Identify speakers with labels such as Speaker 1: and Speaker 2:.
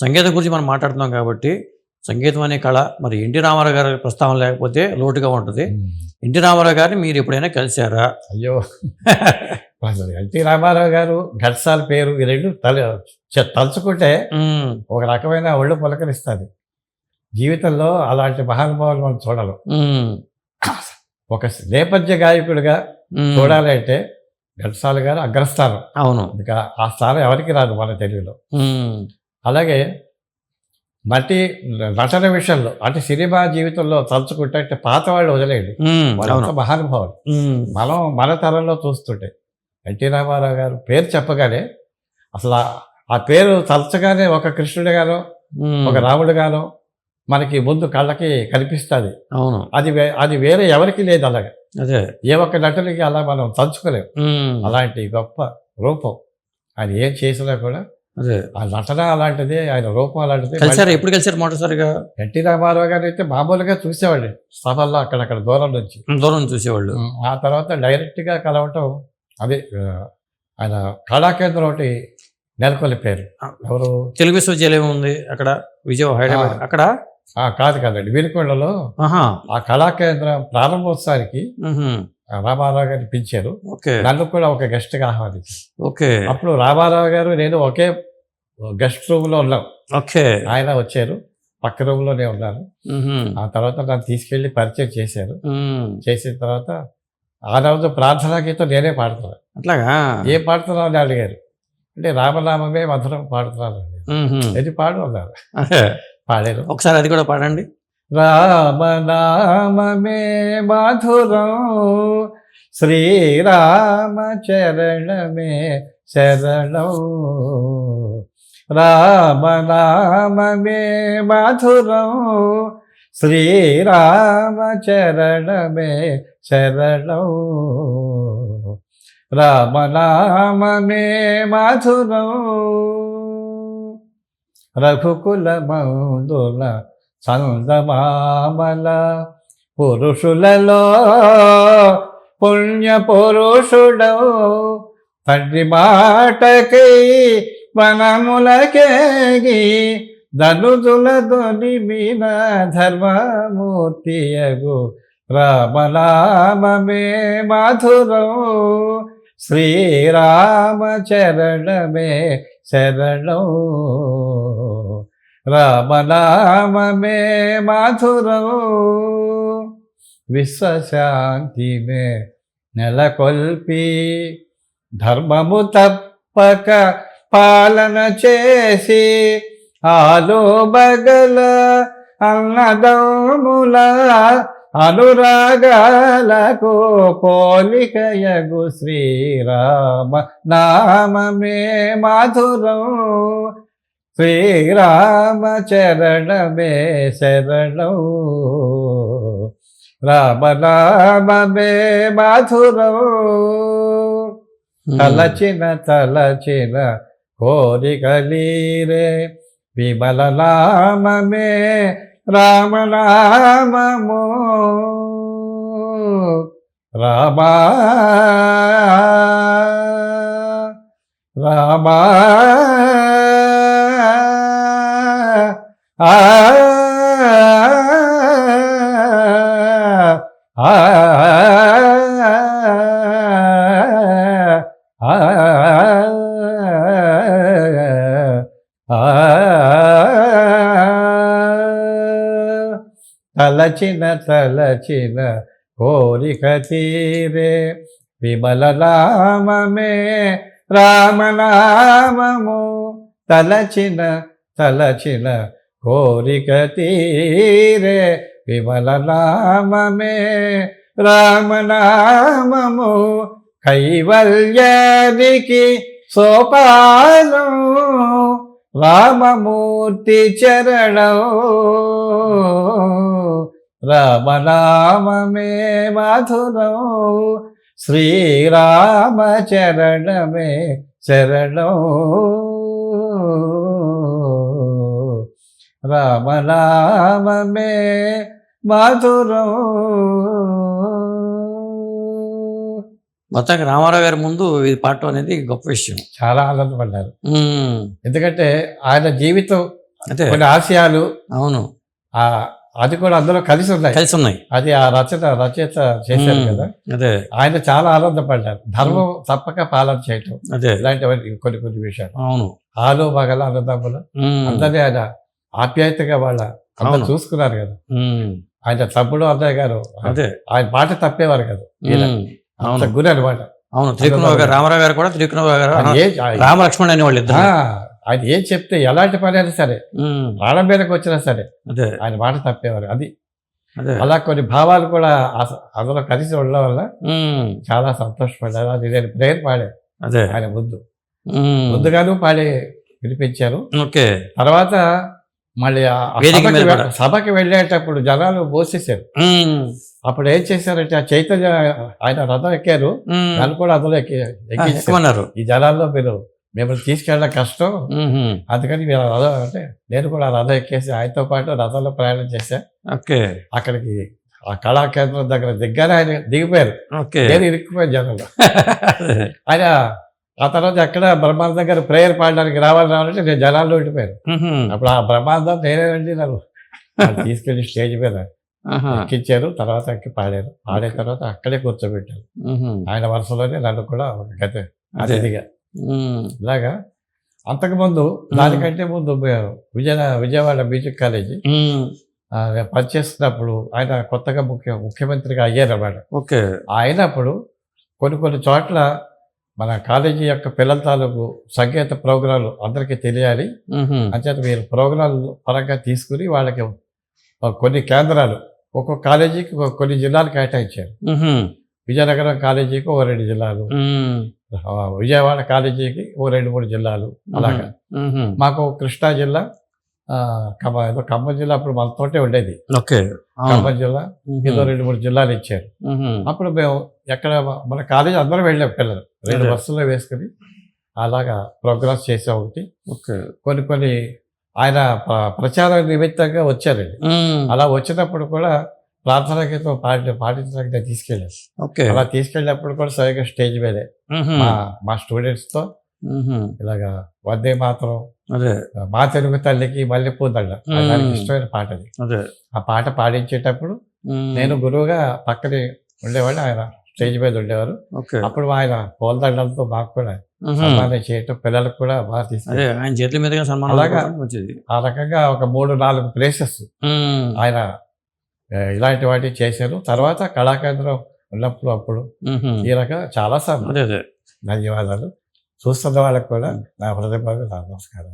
Speaker 1: సంగీతం గురించి మనం మాట్లాడుతున్నాం కాబట్టి సంగీతం అనే కళ మరి ఎన్టీ రామారావు గారి ప్రస్తావన లేకపోతే లోటుగా ఉంటుంది. ఎన్టీ రామారావు గారిని మీరు ఎప్పుడైనా కలిశారా?
Speaker 2: అయ్యో. ఎన్టీ రామారావు గారు ఘట్సాల పేరు ఈ రెండు తల తలుచుకుంటే ఒక రకమైన ఒళ్ళు పులకరిస్తుంది. జీవితంలో అలాంటి మహానుభావులు మనం చూడలేం. ఒక నేపథ్య గాయకుడిగా. చూడాలి అంటే ఘంటసాల గారు అగ్రస్థానం.
Speaker 1: అవును.
Speaker 2: ఇక ఆ స్థానం ఎవరికి రాదు మన తెలుగులో అలాగే నటి నటన విషయంలో అంటే సినిమా జీవితంలో తలుచుకుంటే అంటే పాత వాళ్ళు వదిలేయండి. వాళ్ళంతా మహానుభావులు. మనం మన తరంలో చూస్తుంటే ఎన్టీ రామారావు గారు పేరు చెప్పగానే అసలు ఆ- పేరు తలచగానే ఒక కృష్ణుడు గాను ఒక రాముడు గాను మనకి ముందు కళ్ళకి కనిపిస్తుంది.
Speaker 1: అవును.
Speaker 2: అది వే- అది వేరే ఎవరికి లేదు అలాగే.
Speaker 1: అదే.
Speaker 2: ఏ ఒక్క నటునికి అలా మనం తలుచుకోలేం.
Speaker 1: ఉమ్,
Speaker 2: అలాంటి గొప్ప రూపం. ఆయన ఏం చేసినా కూడా
Speaker 1: అదే.
Speaker 2: ఆ నటన అలాంటిది ఆయన రూపం అలాంటిది.
Speaker 1: కలిసారు ఎప్పుడు కలిసారు మొదటిసారిగా
Speaker 2: ఎన్టీ రామారావు గారు అయితే మామూలుగా చూసేవాడి సభల్లో అక్కడక్కడ దూరం నుంచి.
Speaker 1: దూరం చూసేవాళ్ళు.
Speaker 2: ఆ తర్వాత డైరెక్ట్గా కలవటం అదే ఆయన కళాకేంద్రం ఒకటి నెలకొల్పారు ఎవరు?
Speaker 1: తెలుగు విశ్వవిద్యాలయం ఉంది అక్కడ విజయవాడ హైదరాబాద్. అక్కడ?
Speaker 2: కాదు కదండి వీరికొండలో
Speaker 1: ఆహా.
Speaker 2: ఆ కళాకేంద్రం ప్రారంభోత్సవానికి రామారావు గారిని పిలిచారు. నన్ను కూడా ఒక గెస్ట్గా ఆహ్వానించారు.
Speaker 1: ఓకే.
Speaker 2: అప్పుడు రామారావు గారు నేను ఒకే గెస్ట్ రూమ్లో ఉన్నాం.
Speaker 1: ఓకే.
Speaker 2: ఆయన వచ్చారు పక్క రూమ్లోనే ఉన్నారు. ఆ తర్వాత నన్ను తీసుకెళ్ళి పరిచయం చేశారు. చేసిన తర్వాత ఆ రోజు ప్రార్థనా గీతం నేనే పాడుతున్నాను
Speaker 1: అట్లాగా?
Speaker 2: ఏం పాడుతున్నావు అని అడిగారు. అంటే రామనామమే మధురం పాడుతున్నాను ఇది పాడు అన్నారు.
Speaker 1: అదే.
Speaker 2: పాడారు.
Speaker 1: ఒకసారి అది కూడా పాడండి.
Speaker 2: రామనామమే మధురం శ్రీరామ చరణమే శరణం. రామనామమే మధురం. శ్రీరామ చరణమే శరణం. రామనామమే మధురం. రఘుకుల మందుల చందమామల పురుషులలో పుణ్య పురుషుడవు తండ్రి మాటకై పణములకేగి ధనుజుల దొని మీన ధర్మమూర్తియగు రామనామే మధురం. శ్రీరామ చరణమే శరణం. రామనామే మధురం. విశ్వశాంతి మే నెలకొల్పి ధర్మము తప్పక పాలన చేసి ఆలో బగల అన్నదముల అనురాగాలకు పోలికయగు శ్రీరామ నామమే మధురం. శ్రీరామ చరణమే శరణం. రామ నామమే మధురం. తలచిన తలచిన కోరికలీరే విమల నామమే రామనామము. రామా రామా ఆ ఆ తలచిన తలచిన కోరిక తీరే. విమల రామమే రామనామము తలచిన తలచిన కోరిక తీరే. విమల రామమే రామనామము కైవల్యానికి సోపానం. రామమూర్తి చరణో రామనామే మధురో శ్రీరామ చరణమే శరణో. రామనామే మధురో
Speaker 1: మొత్తానికి రామారావు గారి ముందు ఇది పాడటం అనేది గొప్ప విషయం.
Speaker 2: చాలా ఆనందపడ్డారు. ఎందుకంటే ఆయన జీవితం కొన్ని ఆశయాలు
Speaker 1: అవును.
Speaker 2: ఆ, అది కూడా అందులో కలిసి ఉన్నాయి.
Speaker 1: కలిసి ఉన్నాయి
Speaker 2: అది ఆ రచన రచయిత చేశారు కదా.
Speaker 1: అదే.
Speaker 2: ఆయన చాలా ఆనందపడ్డారు. ధర్మం తప్పక పాలన చేయటం
Speaker 1: అదే.
Speaker 2: ఇలాంటివన్నీ కొన్ని కొన్ని విషయాలు.
Speaker 1: అవును.
Speaker 2: ఆలు మగల అన్నదమ్ములు అందరినీ ఆయన ఆప్యాయతగా వాళ్ళ అందరూ. చూసుకున్నారు కదా. ఆయన తమ్ముడు అన్నయ్య గారు
Speaker 1: అదే.
Speaker 2: ఆయన మాట తప్పేవారు కదా.
Speaker 1: అవును.
Speaker 2: గురి అనమాట
Speaker 1: అవును త్రికుణవ గారు రామారావు గారు కూడా త్రికుణవ గారు రామలక్ష్మణ్ అనే వాళ్ళు ఇద్దరు.
Speaker 2: ఆయన ఏం చెప్తే ఎలాంటి పని అయినా సరే ప్రాణం మీదకి వచ్చినా సరే
Speaker 1: అదే.
Speaker 2: ఆయన మాట తప్పేవారు. అది అలా కొన్ని భావాలు కూడా అందులో కలిసి ఉండడం వల్ల చాలా సంతోషపడ్డారు. అది నేను ప్రేయర్
Speaker 1: అదే.
Speaker 2: ఆయన ముందు. ముందుగాను పాడి వినిపించారు.
Speaker 1: ఓకే.
Speaker 2: తర్వాత మళ్ళీ సభకి వెళ్ళేటప్పుడు జనాలు
Speaker 1: ఉమ్,
Speaker 2: అప్పుడు ఏం చేశారంటే ఆ చైతన్య ఆయన రథం ఎక్కారు. నన్ను కూడా అందులో ఎక్కి
Speaker 1: ఎక్కుమన్నారు?
Speaker 2: ఈ జనాల్లో మీరు మిమ్మల్ని తీసుకెళ్ళడం కష్టం. అందుకని మీరు ఆ రథం అంటే నేను కూడా ఆ రథం ఎక్కేసి ఆయనతో పాటు రథంలో ప్రయాణం చేశా.
Speaker 1: ఓకే.
Speaker 2: అక్కడికి ఆ కళా కేంద్రం దగ్గర దిగ్గానే ఆయన దిగిపోయారు. నేను ఇరుక్కుపోయాను జనంలో. ఆయన ఆ తర్వాత ఎక్కడ బ్రహ్మాండం దగ్గర ప్రేయర్ పాడడానికి రావాలి రావాలంటే నేను జనాల్లో ఉండిపోయాను. అప్పుడు ఆ బ్రహ్మాండం నేనేనండి నన్ను. వాళ్ళు తీసుకెళ్ళి స్టేజ్ మీద ఎక్కించారు తర్వాత ఎక్కి పాడారు. పాడిన తర్వాత అక్కడే కూర్చోబెట్టారు. ఆయన వరుసలోనే నన్ను కూడా ఒక గత. అతిథిగా. ఇలాగా అంతకుముందు దానికంటే ముందు విజయ విజయవాడ మ్యూజిక్ కాలేజీ పనిచేస్తున్నప్పుడు ఆయన కొత్తగా ముఖ్య ముఖ్యమంత్రిగా అయ్యారు అన్నమాట
Speaker 1: ఓకే.
Speaker 2: అయినప్పుడు కొన్ని కొన్ని చోట్ల మన కాలేజీ యొక్క పిల్లల తాలూకు సంగీత ప్రోగ్రాంలు అందరికీ తెలియాలి. అంచేత మీరు ప్రోగ్రాంలు పరంగా తీసుకుని వాళ్ళకి కొన్ని కేంద్రాలు ఒక్కొక్క కాలేజీకి కొన్ని జిల్లాలు కేటాయించారు. విజయనగరం కాలేజీకి ఓ రెండు జిల్లాలు. విజయవాడ కాలేజీకి ఓ రెండు మూడు జిల్లాలు అలాగా. మాకు కృష్ణా జిల్లా ఖమ్మం ఖమ్మం జిల్లా అప్పుడు మనతోటే ఉండేది.
Speaker 1: ఓకే.
Speaker 2: ఖమ్మం జిల్లా ఏదో రెండు మూడు జిల్లాలు ఇచ్చారు. అప్పుడు మేము ఎక్కడ మన కాలేజీ అందరం వెళ్ళాం పిల్లలు. రెండు
Speaker 1: అదే.
Speaker 2: బస్సుల్లో వేసుకుని అలాగా ప్రోగ్రామ్స్ చేసాం ఒకటి.
Speaker 1: ఓకే.
Speaker 2: కొన్ని కొన్ని ఆయన ప్ర- ప్రచార నిమిత్తంగా వచ్చారండి. అలా వచ్చినప్పుడు కూడా ప్రార్థన గీతం పాడి పాటించడానికి నేను తీసుకెళ్ళాను.
Speaker 1: ఓకే.
Speaker 2: అలా తీసుకెళ్ళినప్పుడు కూడా స్వయంగా స్టేజ్ మీదే మా మా స్టూడెంట్స్తో ఇలాగా వందే మాత్రం
Speaker 1: అదే.
Speaker 2: మా తెలుగు తల్లికి
Speaker 1: మ్మ్.
Speaker 2: దానికి ఇష్టమైన పాట అది. ఆ పాట పాడించేటప్పుడు నేను గురువుగా పక్కనే ఉండేవాడు ఆయన స్టేజ్ మీద ఉండేవారు అప్పుడు ఆయన పూలదండలతో మాకు కూడా సన్మానం చేయటం పిల్లలకు కూడా బాగా తీసుకెళ్ళి
Speaker 1: ఆయన చేతుల మీదుగా సన్మానం
Speaker 2: అలాగా. ఆ రకంగా ఒక మూడు నాలుగు ప్లేసెస్ ఆయన ఇలాంటి వాటిని చేశారు. తర్వాత కళాకేంద్రం ఉన్నప్పుడు అప్పుడు ఈ రకంగా చాలా సార్లు
Speaker 1: అదే
Speaker 2: ధన్యవాదాలు. చూస్తున్న వాళ్ళకి కూడా నా హృదయపూర్వక నమస్కారం